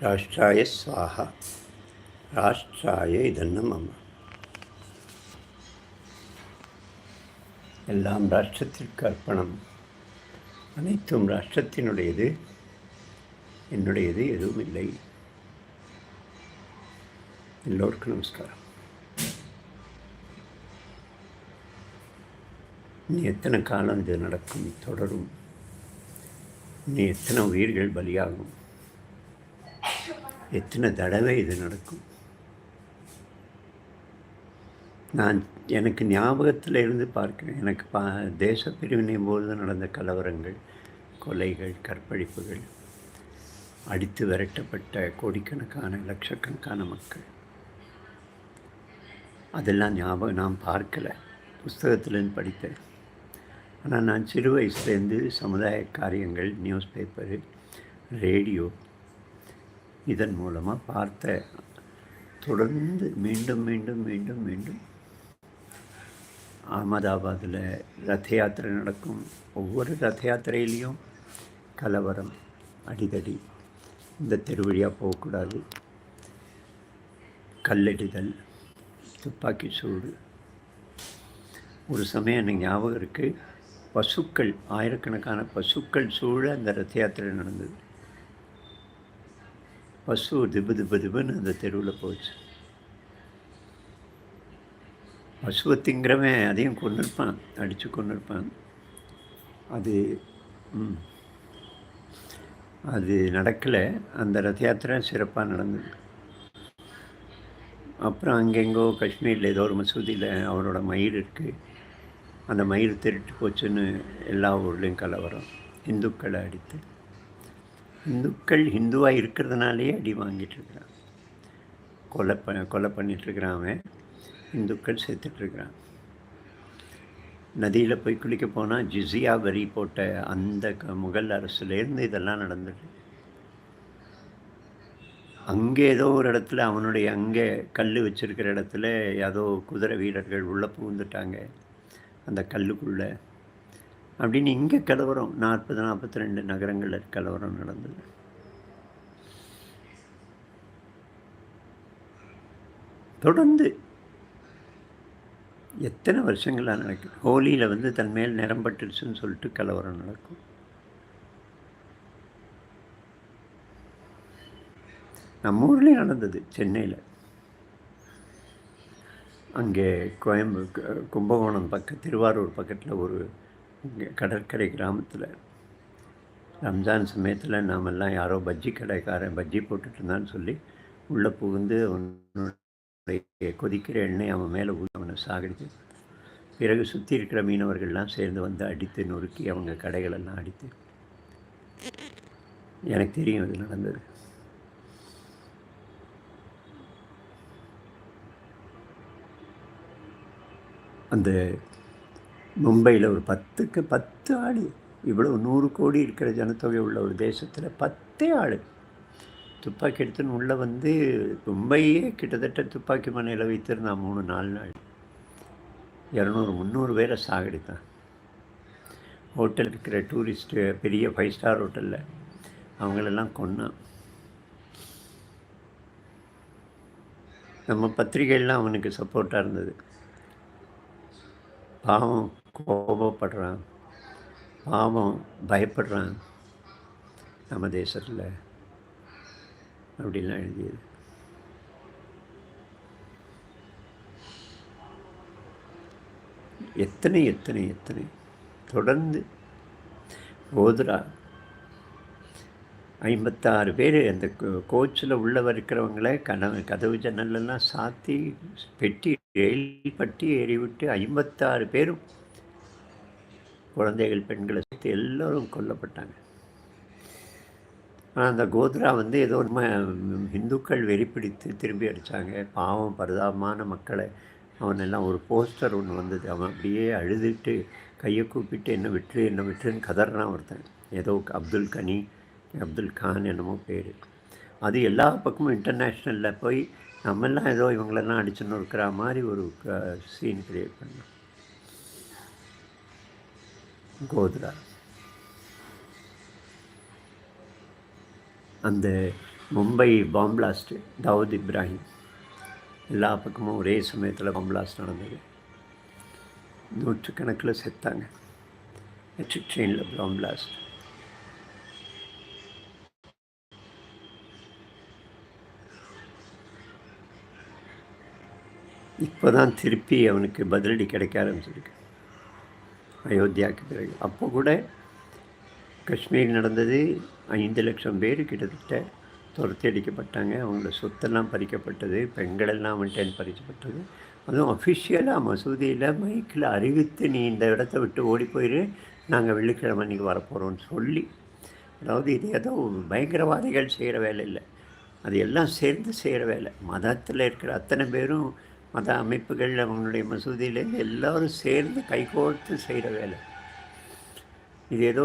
ராஷ்டிராய ஸ்வாஹா ராஷ்டிராய இதன்னு மம எல்லாம் ராஷ்டிரத்திற்கு அர்ப்பணம். அனைத்தும் ராஷ்டிரத்தினுடையது. என்னுடையது எதுவும் இல்லை. எல்லோருக்கும் நமஸ்காரம். நீ எத்தனை காலம் இது நடக்கும்? தொடரும். நீ எத்தனை உயிர்கள் பலியாகும்? எத்தனை தடவை இது நடக்கும்? நான் எனக்கு ஞாபகத்தில் இருந்து பார்க்கிறேன். எனக்கு பா தேச பிரிவினை போது நடந்த கலவரங்கள் கொலைகள் கற்பழிப்புகள் அடித்து விரட்டப்பட்ட கோடிக்கணக்கான லட்சக்கணக்கான மக்கள். அதெல்லாம் ஞாபகம் நான் பார்க்கலை. புஸ்தகத்துலேருந்து படித்தேன். ஆனால் நான் சிறு வயசுலேருந்து சமுதாய காரியங்கள் நியூஸ் பேப்பரு ரேடியோ இதன் மூலமாக பார்த்த தொடர்ந்து மீண்டும் மீண்டும் மீண்டும் மீண்டும் அகமதாபாத்தில் ரத யாத்திரை நடக்கும். ஒவ்வொரு ரத யாத்திரையிலையும் கலவரம் அடிதடி. இந்த தெருவழியாக போகக்கூடாது. கல்லடிதல் துப்பாக்கி சூடு. ஒரு சமயம் எனக்கு ஞாபகம் இருக்குது பசுக்கள் ஆயிரக்கணக்கான பசுக்கள் சூழ அந்த ரத யாத்திரை நடந்தது. பசு திபு திபு திபுன்னு அந்த தெருவில் போச்சு. பசுவை திங்கிறவன் அதையும் கொண்டு இருப்பான் அடித்து கொண்டு இருப்பான் அது அது நடக்கலை. அந்த ரத யாத்திரை சிறப்பாக நடந்தது. அப்புறம் அங்கெங்கோ காஷ்மீரில் ஏதோ ஒரு மசூதியில் அவரோட மயிர் இருக்குது அந்த மயிர் திருட்டு போச்சுன்னு எல்லா ஊர்லேயும் கலவரம். இந்துக்களை அடித்து. இந்துக்கள் ஹிந்துவாக இருக்கிறதுனாலே அடி வாங்கிட்டுருக்கிறான் கொலை ப கொலை பண்ணிகிட்ருக்கிறான் அவன். இந்துக்கள் செத்துட்ருக்கிறான் நதியில் போய் குளிக்க போனால் ஜிசியா வரி போட்ட அந்த க முகல் அரசுலேருந்து இதெல்லாம் நடந்தது. அங்கே ஏதோ ஒரு இடத்துல அவனுடைய அங்கே கல் வச்சுருக்கிற இடத்துல ஏதோ குதிரை வீரர்கள் உள்ளே புகுந்துட்டாங்க. அந்த கல்லுக்குள்ளே அப்படின்னு இங்கே கலவரம் நாற்பது நாற்பத்தி ரெண்டு நகரங்களில் கலவரம் நடந்தது. தொடர்ந்து எத்தனை வருஷங்களாக நடக்குது ஹோலியில் வந்து தன் மேல் நிரம்பட்டுருச்சுன்னு சொல்லிட்டு கலவரம் நடக்கும். நம்ம ஊர்லேயும் நடந்தது சென்னையில். அங்கே கோயம்பு கும்பகோணம் பக்கம் திருவாரூர் பக்கத்தில் ஒரு இங்கே கடற்கரை கிராமத்தில். ரம்ஜான் சமயத்தில் நாமெல்லாம் யாரோ பஜ்ஜி கடைக்காரன் பஜ்ஜி போட்டுட்டு இருந்தான்னு சொல்லி உள்ளே புகுந்து அவனுடைய கொதிக்கிற எண்ணெய் அவன் மேலே அவனை சாகடித்து பிறகு சுற்றி இருக்கிற மீனவர்கள்லாம் சேர்ந்து வந்து அடித்து நொறுக்கி அவங்க கடைகளெல்லாம் அடித்து. எனக்கு தெரியும் இது நடந்தது. அந்த மும்பையில் ஒரு பத்துக்கு பத்து ஆள். இவ்வளோ நூறு கோடி இருக்கிற ஜனத்தொகை உள்ள ஒரு தேசத்தில் பத்தே ஆள். துப்பாக்கி எடுத்துன்னு உள்ளே வந்து மும்பையே கிட்டத்தட்ட துப்பாக்கி மனையில் வைத்திருந்தான் மூணு நாலு நாள். இரநூறு முந்நூறு பேரை சாகடித்தான். ஹோட்டல் இருக்கிற டூரிஸ்ட்டு பெரிய ஃபைவ் ஸ்டார் ஹோட்டலில் அவங்களெல்லாம் கொன்னான். நம்ம பத்திரிகையெல்லாம் அவனுக்கு சப்போர்ட்டாக இருந்தது. பாவம். கோபப்படுறான் பாவம் பயப்படுறான் நம்ம தேசத்தில் அப்படிலாம் எழுதியது. எத்தனை எத்தனை எத்தனை? தொடர்ந்து ஓதுரா ஐம்பத்தாறு பேர் அந்த கோச்சில் உள்ளவர் இருக்கிறவங்கள கனவு கதவு ஜன்னலெல்லாம் சாத்தி பெட்டி ரயில் பட்டி ஏறிவிட்டு ஐம்பத்தாறு பேரும் குழந்தைகள் பெண்களை சேர்த்து எல்லோரும் கொல்லப்பட்டாங்க. ஆனால் அந்த கோத்ரா வந்து ஏதோ இந்துக்கள் வெறிப்பிடித்து திரும்பி அடித்தாங்க பாவம் பரிதாபமான மக்களை. அவனெல்லாம் ஒரு போஸ்டர் ஒன்று வந்தது. அவன் அப்படியே அழுதுட்டு கையை கூப்பிட்டு என்ன விட்டுரு என்ன விட்டுருன்னு கதறான் ஒருத்தன். ஏதோ அப்துல் கனி அப்துல் கான் என்னமோ பேர். அது எல்லா பக்கமும் இன்டர்நேஷ்னலில் போய் நம்மெல்லாம் ஏதோ இவங்களெல்லாம் அடிச்சுன்னு இருக்கிற மாதிரி ஒரு சீன் க்ரியேட் பண்ணோம். கோத்ரா. அந்த மும்பை பாம்பிளாஸ்ட்டு தாவூத் இப்ராஹிம் எல்லா பக்கமும் ஒரே சமயத்தில் பாம்பிளாஸ்ட் நடந்தது. நூற்றுக்கணக்கில் செத்தாங்க. எலக்ட்ரிக் ட்ரெயினில் பாம்பிளாஸ்ட் இப்போ தான் திருப்பி அவனுக்கு பதிலடி கிடைக்க ஆரம்பிச்சிருக்கு. அயோத்தியாவுக்கு பிறகு. அப்போ கூட காஷ்மீர் நடந்தது ஐந்து லட்சம் பேர் கிட்டத்தட்ட துரத்தி அடிக்கப்பட்டாங்க. அவங்களோட சொத்தெல்லாம் பறிக்கப்பட்டது. பெண்களெல்லாம் வந்துட்டு பறிக்கப்பட்டது. அதுவும் அஃபிஷியலாக மசூதியில் மைக்கில் அறிவித்து நீ இந்த இடத்த விட்டு ஓடி போயிரு. நாங்கள் வெள்ளிக்கிழமை அன்றைக்கி வரப்போகிறோம்னு சொல்லி. அதாவது இது ஏதோ பயங்கரவாதிகள் செய்கிற வேலை இல்லை. அது எல்லாம் சேர்ந்து செய்கிற வேலை. மதத்தில் இருக்கிற அத்தனை பேரும் மத அமைப்புகள் அவங்களுடைய மசூதியில் எல்லோரும் சேர்ந்து கைகோர்த்து செய்கிற வேலை. இது ஏதோ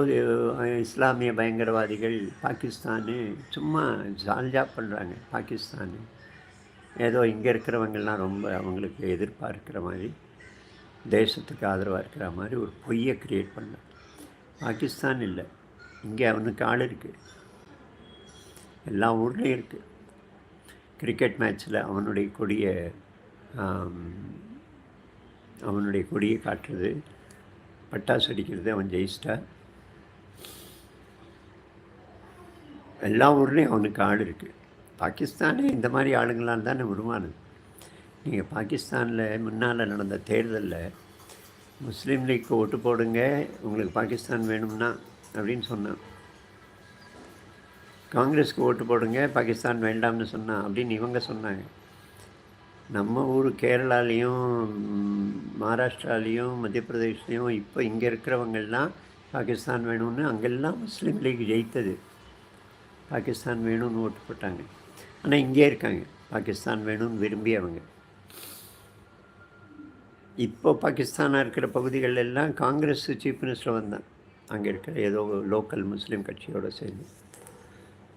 இஸ்லாமிய பயங்கரவாதிகள் பாகிஸ்தானு சும்மா ஜால்ஜா பண்ணுறாங்க பாகிஸ்தானு. ஏதோ இங்கே இருக்கிறவங்கெல்லாம் ரொம்ப அவங்களுக்கு எதிர்பார்க்கிற மாதிரி தேசத்துக்கு ஆதரவாக இருக்கிற மாதிரி ஒரு பொய்யை க்ரியேட் பண்ண. பாகிஸ்தான் இல்லை இங்கே அவனுக்கு ஆள் இருக்குது எல்லா ஊர்லேயும் இருக்குது கிரிக்கெட் மேட்ச்சில் அவனுடைய கொடியை அவனுடைய கொடியை காட்டுறது பட்டாசு அடிக்கிறது அவன் ஜெயிச்சிட்டா. எல்லா ஊர்லேயும் அவனுக்கு ஆள் இருக்குது பாகிஸ்தானே இந்த மாதிரி ஆளுங்களால் தானே உருவானது. நீங்கள் பாகிஸ்தானில் முன்னால் நடந்த தேர்தலில் முஸ்லீம் லீக்கு ஓட்டு போடுங்க உங்களுக்கு பாகிஸ்தான் வேணும்னா அப்படின்னு சொன்னான். காங்கிரஸ்க்கு ஓட்டு போடுங்க பாகிஸ்தான் வேண்டாம்னு சொன்னான் அப்படின்னு இவங்க சொன்னாங்க. நம்ம ஊர் கேரளாலேயும் மகாராஷ்டிராலேயும் மத்திய பிரதேஷ்லேயும் இப்போ இங்கே இருக்கிறவங்கெல்லாம் பாகிஸ்தான் வேணும்னு அங்கெல்லாம் முஸ்லீம் லீக் ஜெயித்தது. பாகிஸ்தான் வேணும்னு ஓட்டு போட்டாங்க. ஆனால் இங்கே இருக்காங்க. பாகிஸ்தான் வேணும்னு விரும்பி அவங்க இப்போ பாகிஸ்தானாக இருக்கிற பகுதிகள் எல்லாம் காங்கிரஸ் சீஃப் மினிஸ்டர் வந்தான். அங்கே இருக்கிற ஏதோ லோக்கல் முஸ்லீம் கட்சியோடு சேர்ந்து.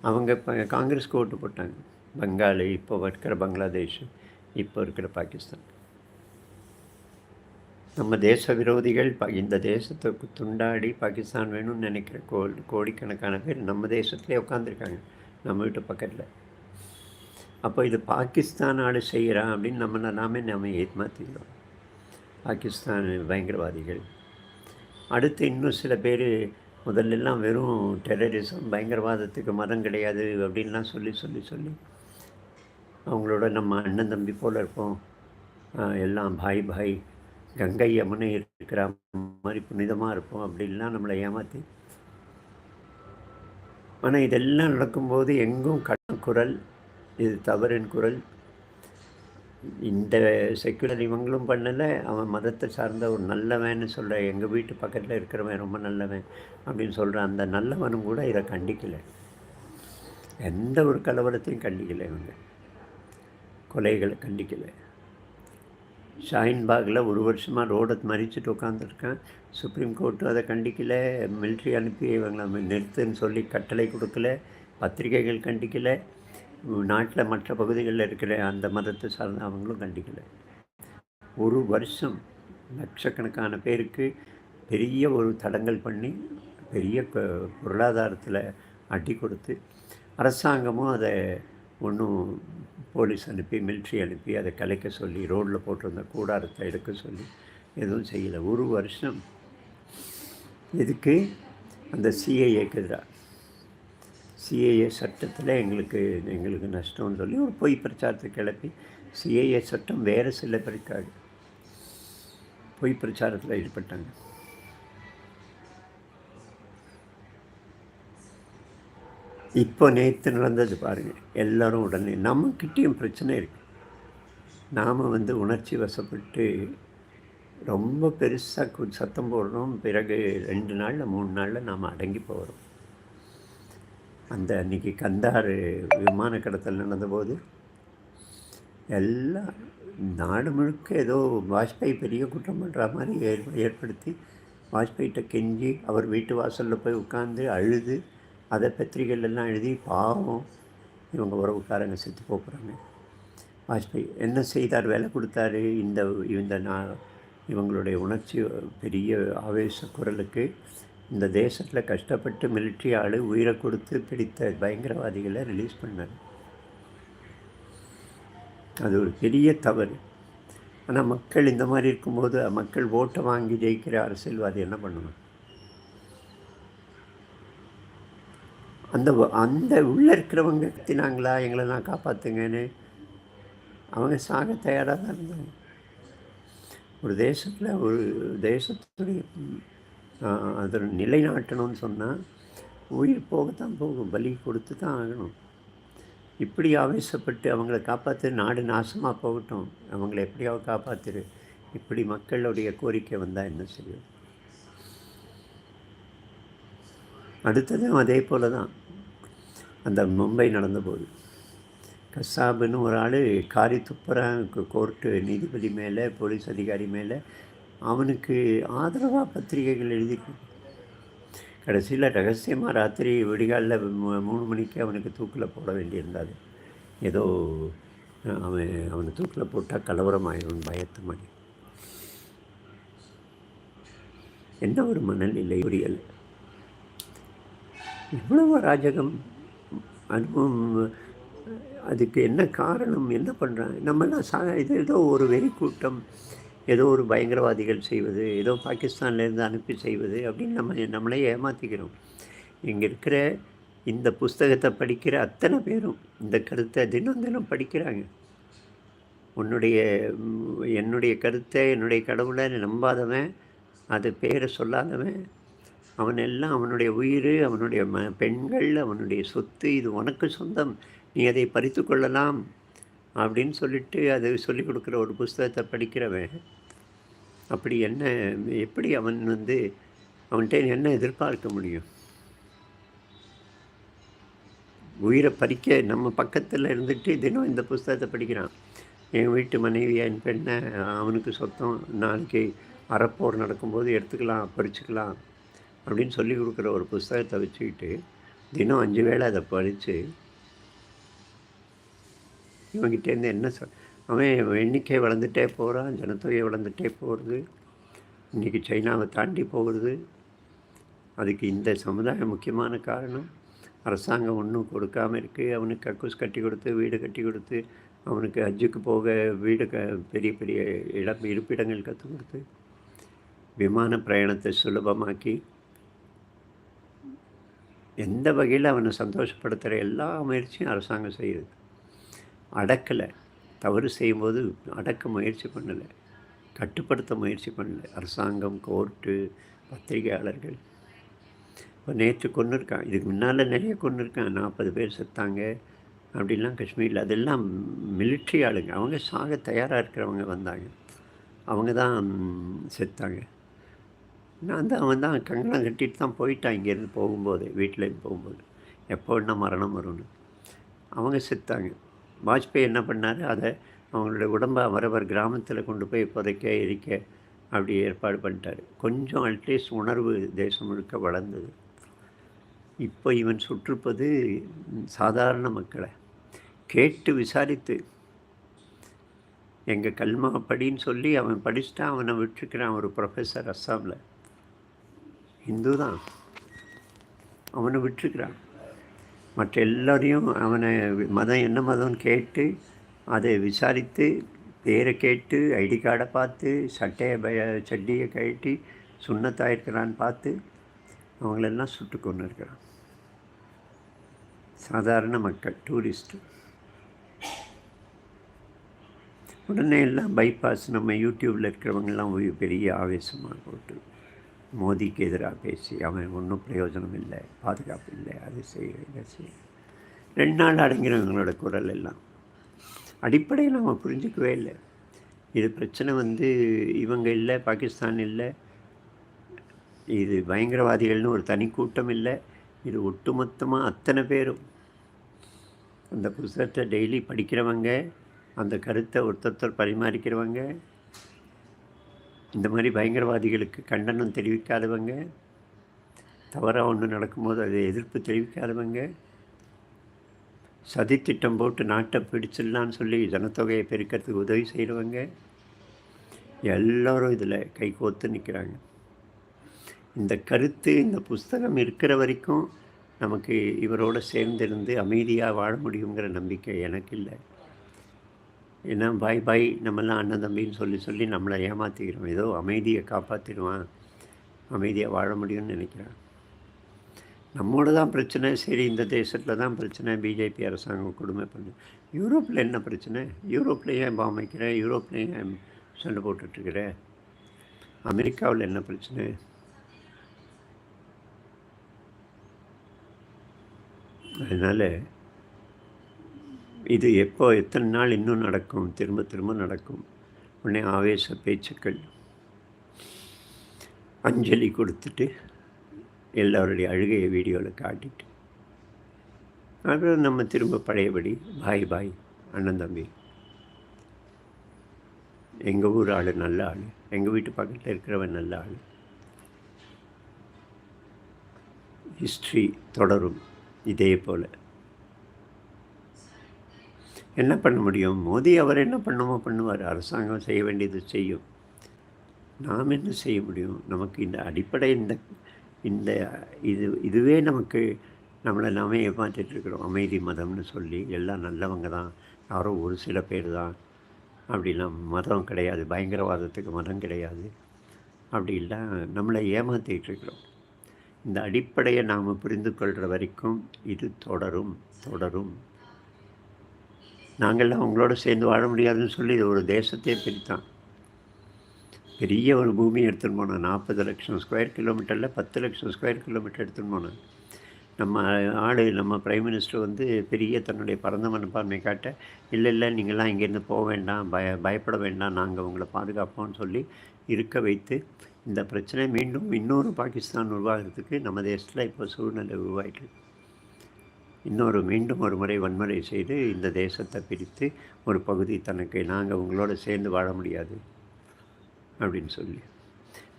அவங்க இப்போ காங்கிரஸ்க்கு ஓட்டு போட்டாங்க. பங்காளி இப்போ இருக்கிற பங்களாதேஷ் இப்போ இருக்கிற பாகிஸ்தான். நம்ம தேச விரோதிகள் இந்த தேசத்துக்கு துண்டாடி பாகிஸ்தான் வேணும்னு நினைக்கிற கோ கோடிக்கணக்கான பேர் நம்ம தேசத்துலேயே உட்காந்துருக்காங்க நம்ம வீட்டு பக்கத்தில். அப்போ இது பாகிஸ்தான் ஆடு செய்கிறான் அப்படின்னு நம்ம எல்லாமே நம்ம ஏமாற்றிக்கிறோம் பாகிஸ்தான் பயங்கரவாதிகள். அடுத்து இன்னும் சில பேர் முதல்லலாம் வெறும் டெரரிசம் பயங்கரவாதத்துக்கு மதம் கிடையாது அப்படின்லாம் சொல்லி சொல்லி சொல்லி அவங்களோட நம்ம அண்ணன் தம்பி போல் இருப்போம் எல்லாம் பாய் பாய். கங்கை யமுனை இருக்கிற மாதிரி புனிதமாக இருப்போம் அப்படின்லாம் நம்மளை ஏமாற்றி ஆனால் இதெல்லாம் நடக்கும்போது எங்கும் கடன் குரல் இது தவறின் குரல். இந்த செக்குலர் இவங்களும் பண்ணலை அவன் மதத்தை சார்ந்த ஒரு நல்லவன்னு சொல்கிற எங்கள் வீட்டு பக்கத்தில் இருக்கிறவன் ரொம்ப நல்லவன் அப்படின்னு சொல்கிற அந்த நல்லவனும் கூட இதை கண்டிக்கலை. எந்த ஒரு கலவரத்தையும் கண்டிக்கலை இவங்க. கொலைகளை கண்டிக்கலை. ஷாயின்பாகில் ஒரு வருஷமாக ரோடை மறிச்சுட்டு உட்காந்துருக்கேன் சுப்ரீம் கோர்ட்டு அதை கண்டிக்கலை. மிலிட்ரி அனுப்பி இவங்களை நிறுத்துன்னு சொல்லி கட்டளை கொடுக்கல. பத்திரிகைகள் கண்டிக்கலை. நாட்டில் மற்ற பகுதிகளில் இருக்கிற அந்த மதத்தை சார்ந்த அவங்களும் கண்டிக்கலை. ஒரு வருஷம் லட்சக்கணக்கான பேருக்கு பெரிய ஒரு தடங்கள் பண்ணி பெரிய பொருளாதாரத்தில் அடி கொடுத்து அரசாங்கமும் அதை ஒன்றும் போலீஸ் அனுப்பி மிலிட்ரி அனுப்பி அதை கலைக்க சொல்லி ரோட்டில் போட்டிருந்த கூடாரத்தை எடுக்க சொல்லி எதுவும் செய்யலை. ஒரு வருஷம் இதுக்கு அந்த சிஏஏக்கு எதிராக சிஏஏ சட்டத்தில் எங்களுக்கு எங்களுக்கு நஷ்டம்னு சொல்லி ஒரு பொய் பிரச்சாரத்தை கிளப்பி சிஏஏ சட்டம் வேறு சில பிறக்காது பொய் பிரச்சாரத்தில் ஈடுபட்டாங்க. இப்போ நேற்று நடந்தது பாருங்கள் எல்லோரும் உடனே நம்மக்கிட்டேயும் பிரச்சனை இருக்குது நாம் வந்து உணர்ச்சி வசப்பட்டு ரொம்ப பெருசாக சத்தம் போடுறோம். பிறகு ரெண்டு நாளில் மூணு நாளில் நாம் அடங்கி போகிறோம் அந்த அன்றைக்கி கந்தாறு விமான கடத்தல் நடந்தபோது எல்லாம் நாடு முழுக்க ஏதோ வாஜ்பாய் பெரிய குற்றம் பண்ணுற மாதிரி ஏற் ஏற்படுத்தி வாஜ்பாய்கிட்ட கெஞ்சி அவர் வீட்டு வாசலில் போய் உட்காந்து அழுது அதை பத்திரிகைலாம் எழுதி பாவம் இவங்க உறவுக்காரங்க செத்து போகிறாங்க வாஜ்பாய் என்ன செய்தார்? வேலை கொடுத்தாரு? இந்த இந்த நான் இவங்களுடைய உணர்ச்சி பெரிய ஆவேச குரலுக்கு இந்த தேசத்தில் கஷ்டப்பட்டு மிலிட்ரி ஆள் உயிரை கொடுத்து பிடித்த பயங்கரவாதிகளை ரிலீஸ் பண்ணார். அது ஒரு பெரிய தவறு. ஆனால் மக்கள் இந்த மாதிரி இருக்கும்போது மக்கள் ஓட்டை வாங்கி ஜெயிக்கிற அரசியல்வாதி என்ன பண்ணணும்? அந்த அந்த உள்ளே இருக்கிறவங்க கத்தினாங்களா? எங்களை நான் காப்பாற்றுங்கன்னு அவங்க சாக தயாராக தான் இருந்தாங்க. ஒரு தேசத்தில் ஒரு தேசத்துடைய அதை நிலைநாட்டணும்னு சொன்னால் உயிர் போகத்தான் போகும் பலி கொடுத்து தான் ஆகணும். இப்படி ஆவேசப்பட்டு அவங்கள காப்பாற்று நாடு நாசமாக போகட்டும். அவங்கள எப்படியாவது காப்பாற்றுரு இப்படி மக்களுடைய கோரிக்கை வந்தால் என்ன செய்யும் அடுத்ததும் அதே போல் தான் அந்த மும்பை நடந்தபோது. கசாபுன்னு ஒரு ஆள் காரி துப்புறான் கோர்ட்டு நீதிபதி மேலே போலீஸ் அதிகாரி மேலே. அவனுக்கு ஆதரவாக பத்திரிகைகள் எழுதி கடைசியில் ரகசியமாக ராத்திரி விடிகாலில் மூணு மணிக்கு அவனுக்கு தூக்கில் போட வேண்டியிருந்தாது. ஏதோ அவன் அவனை தூக்கில் போட்டால் கலவரம் ஆயிடும் பயத்து மாதிரி. என்ன ஒரு மனநிலை புரியல் இவ்வளவு ராஜகம் அனுபவம் அதுக்கு என்ன காரணம் என்ன பண்ணுறாங்க நம்மெல்லாம் சா இது ஏதோ ஒரு வெறி கூட்டம் ஏதோ ஒரு பயங்கரவாதிகள் செய்வது ஏதோ பாகிஸ்தான்லேருந்து அனுப்பி செய்வது அப்படின்னு நம்ம நம்மளே ஏமாற்றிக்கிறோம் இங்கே இருக்கிற இந்த புஸ்தகத்தை படிக்கிற அத்தனை பேரும் இந்த கருத்தை தினம் தினம் படிக்கிறாங்க. உன்னுடைய என்னுடைய கருத்தை என்னுடைய கடவுளை நம்பாதவன் அது பேரை சொல்லாதவன் அவன் எல்லாம் அவனுடைய உயிர் அவனுடைய ம பெண்கள் அவனுடைய சொத்து இது உனக்கு சொந்தம். நீ அதை பறித்து கொள்ளலாம் அப்படின்னு சொல்லிட்டு அது சொல்லிக் கொடுக்குற ஒரு புஸ்தகத்தை படிக்கிறவன். அப்படி என்ன எப்படி அவன் வந்து அவன்கிட்ட என்ன எதிர்பார்க்க முடியும்? உயிரை பறிக்க நம்ம பக்கத்தில் இருந்துட்டு தினம் இந்த புஸ்தகத்தை படிக்கிறான். என் வீட்டு மனைவி என் பெண்ணை அவனுக்கு சொத்தம் நாளைக்கு அறப்போர் நடக்கும்போது எடுத்துக்கலாம் பறிச்சுக்கலாம். அப்படின்னு சொல்லி கொடுக்குற ஒரு புஸ்தகத்தை வச்சுக்கிட்டு தினம் அஞ்சு வேளை அதை படித்து இவங்கிட்டேருந்து என்ன சொல் அவன் எண்ணிக்கை வளர்ந்துட்டே போகிறான் ஜனத்தொகை வளர்ந்துட்டே போகிறது இன்றைக்கி சைனாவை தாண்டி போகிறது. அதுக்கு இந்த சமுதாயம் முக்கியமான காரணம். அரசாங்கம் ஒன்றும் கொடுக்காமல் இருக்குது அவனுக்கு கக்கூஸ் கட்டி கொடுத்து வீடு கட்டி கொடுத்து அவனுக்கு ஹஜ்ஜுக்கு போக வீடு க பெரிய பெரிய இடம் இருப்பிடங்கள் கற்றுக் கொடுத்து விமான பிரயாணத்தை சுலபமாக்கி எந்த வகையில் அவனை சந்தோஷப்படுத்துகிற எல்லா முயற்சியும் அரசாங்கம் செய்யுது. அடக்கலை. தவறு செய்யும்போது அடக்க முயற்சி பண்ணலை. கட்டுப்படுத்த முயற்சி பண்ணலை. அரசாங்கம் கோர்ட்டு பத்திரிகையாளர்கள். இப்போ நேற்று கொண்டு இருக்கான். இதுக்கு முன்னால் நிறைய கொண்டு இருக்கான். நாற்பது பேர் செத்தாங்க. அப்படிலாம் காஷ்மீரில். அதெல்லாம் மிலிட்ரி ஆளுங்க. அவங்க சாக தயாராக இருக்கிறவங்க வந்தாங்க. அவங்க தான் செத்தாங்க. நான் தான் அவன் தான் கங்கணம் கட்டிட்டு தான் போயிட்டான் இங்கேருந்து போகும்போது வீட்டிலேருந்து போகும்போது. எப்போ என்ன மரணம் வரும்னு. அவங்க செத்தாங்க. வாஜ்பாய் என்ன பண்ணார்? அதை அவங்களோட உடம்பை அவரவர் கிராமத்தில் கொண்டு போய் புதைக்க எரிக்க அப்படி ஏற்பாடு பண்ணிட்டார். கொஞ்சம் அட்லீஸ்ட் உணர்வு தேசம் முழுக்க வளர்ந்தது. இப்போ இவன் சுற்றுப்பது சாதாரண மக்களை கேட்டு விசாரித்து எங்கள் கல்மா படின்னு சொல்லி அவன் படிச்சுட்டான் அவனை விட்டுருக்கிறான் ஒரு ப்ரொஃபஸர் அஸ்ஸாமில். ஹிந்து தான் அவனை விட்டுருக்கிறான். மற்ற எல்லோரையும் அவனை மதம் என்ன மதம்னு கேட்டு அதை விசாரித்து பேரை கேட்டு ஐடி கார்டை பார்த்து சட்டையை பய சட்டியை கழட்டி சுண்ணத்தாயிருக்கிறான்னு பார்த்து அவங்களெல்லாம் சுட்டு கொண்டு இருக்கிறான். சாதாரண மக்கள் டூரிஸ்ட்டு உடனே எல்லாம் பைபாஸ் நம்ம யூடியூப்பில் இருக்கிறவங்கெல்லாம் பெரிய ஆவேசமாக போட்டு மோதிக்கு எதிராக பேசி அவன் ஒன்றும் பிரயோஜனம் இல்லை பாதுகாப்பு இல்லை அது செய்ய இதை செய்ய ரெண்டு நாள் அடங்கிறவங்களோட குரல் எல்லாம். அடிப்படையில் நம்ம புரிஞ்சிக்கவே இல்லை. இது பிரச்சனை வந்து இவங்க இல்லை பாகிஸ்தான் இல்லை இது பயங்கரவாதிகள்னு ஒரு தனி கூட்டம் இல்லை இது ஒட்டுமொத்தமாக அத்தனை பேரும். அந்த புத்தகத்தை டெய்லி படிக்கிறவங்க அந்த கருத்தை ஒருத்தர் பரிமாறிக்கிறவங்க இந்த மாதிரி பயங்கரவாதிகளுக்கு கண்டனம் தெரிவிக்காதவங்க தவறாக ஒன்று நடக்கும்போது அதை எதிர்ப்பு தெரிவிக்காதவங்க சதித்திட்டம் போட்டு நாட்டை பிடிச்சிடலான்னு சொல்லி ஜனத்தொகையை பெருக்கிறதுக்கு உதவி செய்கிறவங்க எல்லோரும் இதில் கை கோத்து நிற்கிறாங்க இந்த கருத்து இந்த புஸ்தகம் இருக்கிற வரைக்கும் நமக்கு இவரோட சேர்ந்திருந்து அமைதியாக வாழ முடியுங்கிற நம்பிக்கை எனக்கு இல்லை. ஏன்னா பாய் பாய் நம்மெல்லாம் அண்ணன் தம்பின்னு சொல்லி சொல்லி நம்மளை ஏமாற்றிக்கிறோம் ஏதோ அமைதியை காப்பாற்றிடுவான் அமைதியாக வாழ முடியும்னு நினைக்கிறேன். நம்மோட தான் பிரச்சனை. சரி இந்த தேசத்தில் தான் பிரச்சனை. பிஜேபி அரசாங்கம் கொடுமை பண்ணு. யூரோப்பில் என்ன பிரச்சனை? யூரோப்பில் ஏன் பாம் வைக்கிறேன் யூரோப்பில் ஏன் சண்டை போட்டுட்ருக்கிற? அமெரிக்காவில் என்ன பிரச்சனை? அதனால் இது எப்போ எத்தனை நாள் இன்னும் நடக்கும்? திரும்ப திரும்ப நடக்கும். உடனே ஆவேச பேச்சுக்கள். அஞ்சலி கொடுத்துட்டு எல்லோருடைய அழுகையை வீடியோவில் காட்டிட்டு. அப்புறம் நம்ம திரும்ப பழையபடி பாய் பாய் அண்ணன் தம்பி. எங்கள் ஊர் ஆள் நல்ல ஆள். எங்கள் வீட்டு பக்கத்தில் இருக்கிறவன் நல்ல ஆள். ஹிஸ்ட்ரி தொடரும் இதே போல். என்ன பண்ண முடியும்? மோதி அவர் என்ன பண்ணுமோ பண்ணுவார். அரசாங்கம் செய்ய வேண்டியது செய்யும். நாம் என்ன செய்ய முடியும்? நமக்கு இந்த அடிப்படை இந்த இந்த இது இதுவே நமக்கு நம்மளை நாமே ஏமாற்றிட்டுருக்குறோம் அமைதி மதம்னு சொல்லி எல்லாம் நல்லவங்க தான். யாரோ ஒரு சில பேர் தான். அப்படிலாம் மதம் கிடையாது. பயங்கரவாதத்துக்கு மதம் கிடையாது. அப்படிலாம் நம்மளை ஏமாற்றிட்டுருக்குறோம் இந்த அடிப்படையை நாம் புரிந்து கொள்கிற வரைக்கும் இது தொடரும் தொடரும். நாங்கள்லாம் அவங்களோட சேர்ந்து வாழ முடியாதுன்னு சொல்லி இது ஒரு தேசத்தையே பிரித்தான். பெரிய ஒரு பூமி எடுத்துன்னு போனோம். நாற்பது லட்சம் ஸ்கொயர் கிலோமீட்டரில் பத்து லட்சம் ஸ்கொயர் கிலோமீட்டர் எடுத்துன்னு போனோம். நம்ம ஆள் நம்ம பிரைம் மினிஸ்டர் வந்து பெரிய தன்னுடைய பரந்த மனப்பான்மை காட்ட இல்லை இல்லை நீங்கள்லாம் இங்கேருந்து போக வேண்டாம் பய பயப்பட வேண்டாம் நாங்கள் உங்களை பாதுகாப்போம்னு சொல்லி இருக்க வைத்து இந்த பிரச்சனை மீண்டும் இன்னொரு பாகிஸ்தான் உருவாகிறதுக்கு நம்ம தேசத்தில் இப்போ சூழ்நிலை உருவாயிட்டு இன்னொரு மீண்டும் ஒரு முறை வன்முறை செய்து இந்த தேசத்தை பிரித்து ஒரு பகுதி தனக்கு நாங்கள் உங்களோட சேர்ந்து வாழ முடியாது அப்படின்னு சொல்லி.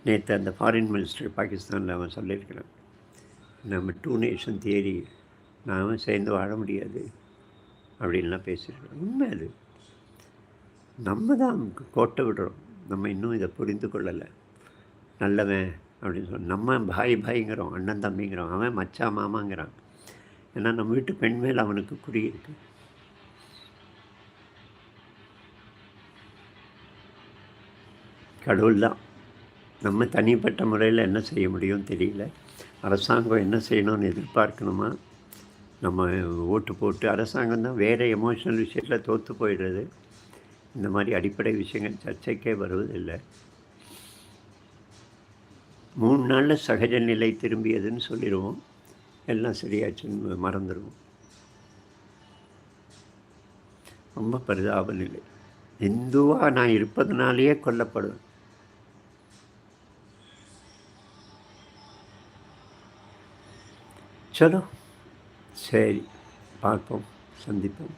நேற்று அந்த ஃபாரின் மினிஸ்டர் பாகிஸ்தானில் அவன் சொல்லியிருக்கிறான் நம்ம டூ நேஷன் தியரி நாம் சேர்ந்து வாழ முடியாது அப்படின்லாம் பேசியிருக்கிறோம் உண்மை அது. நம்ம தான் கோட்டை விடுறோம். நம்ம இன்னும் இதை புரிந்து கொள்ளலை. நல்லவன் அப்படின்னு சொல்லி நம்ம பாய் பாய்ங்கிறோம் அண்ணன் தம்பிங்கிறோம் அவன் மச்சா மாமாங்கிறான். ஏன்னா நம்ம வீட்டு பெண் மேல் அவனுக்கு குடியிருக்கு கடவுள் தான். நம்ம தனிப்பட்ட முறையில் என்ன செய்ய முடியும் தெரியல. அரசாங்கம் என்ன செய்யணும்னு எதிர்பார்க்கணுமா? நம்ம ஓட்டு போட்டு அரசாங்கம் தான் வேறு எமோஷனல் விஷயத்தில் தோற்று போயிடுறது இந்த மாதிரி அடிப்படை விஷயங்கள் சர்ச்சைக்கே வருவதில்லை. மூணு நாளில் சகஜ நிலை திரும்பியதுன்னு சொல்லிடுவோம். எல்லாம் சரியாச்சுன்னு மறந்துடுவோம். ரொம்ப பரிதாப நிலை. இந்துவாக நான் இருப்பதனாலேயே கொல்லப்படுவேன். சலோ சரி பார்ப்போம் சந்திப்போம்.